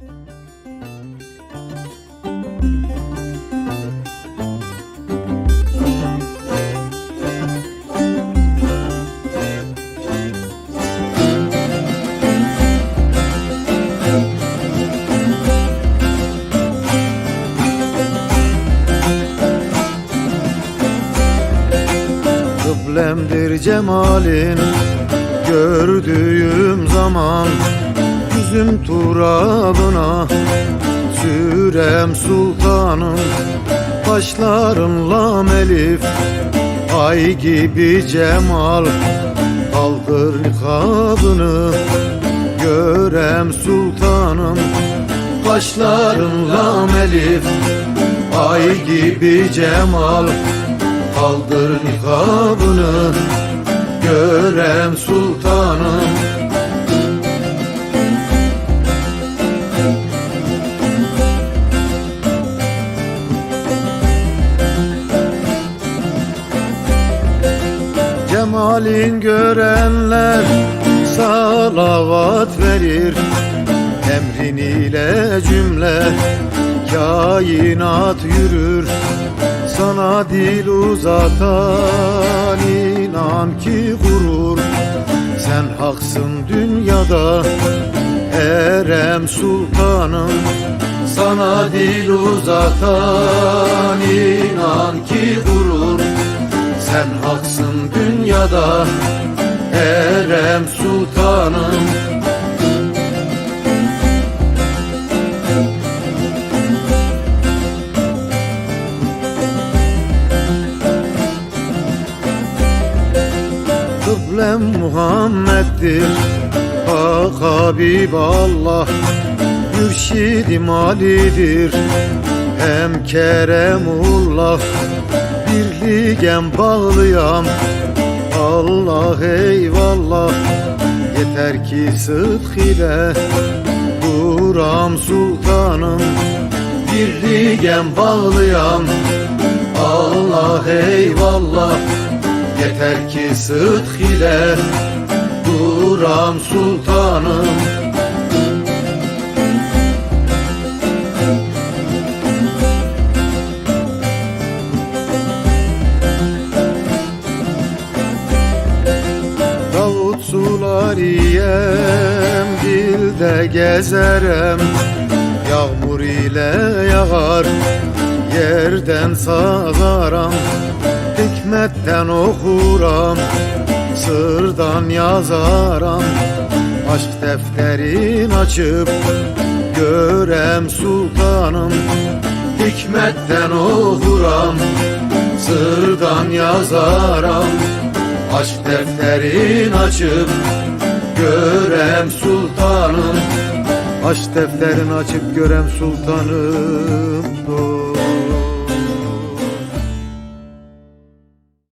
Kıblemdir cemalin Gördüğüm zaman Yüzüm turabına Sürem sultanım Başlarınla melif Ay gibi cemal. Kaldır nikabını Görem sultanım Kaşlarınla melif Ay gibi cemal. Kaldır nikabını Görem sultanım Cemalin görenler salavat verir. Emrin ile cümle kainat yürür. Sana dil uzatan inan ki gurur. Sen haksın dünyada Erem sultanım. Sana dil uzatan inan ki gurur sen haksın dünyada Erem sultanım. Kıblem Muhammed'dir Hak Habib Allah. Mürşidim Ali'dir Hem Keremullah Birliğem bağlıyam Allah eyvallah Yeter ki sıdk ile. Duram sultanım Birliğem bağlıyam Allah eyvallah Yeter ki sıdk ile. Duram sultanım Sulariyem dilde gezerem. Yağmur ile yağar yerden sağaram. Hikmetten okuram sırdan yazaram. Aşk defterin açıp görem sultanım. Hikmetten okuram sırdan yazaram Aşk defterin açıp görem sultanım Aşk defterin açıp görem sultanım Doğru.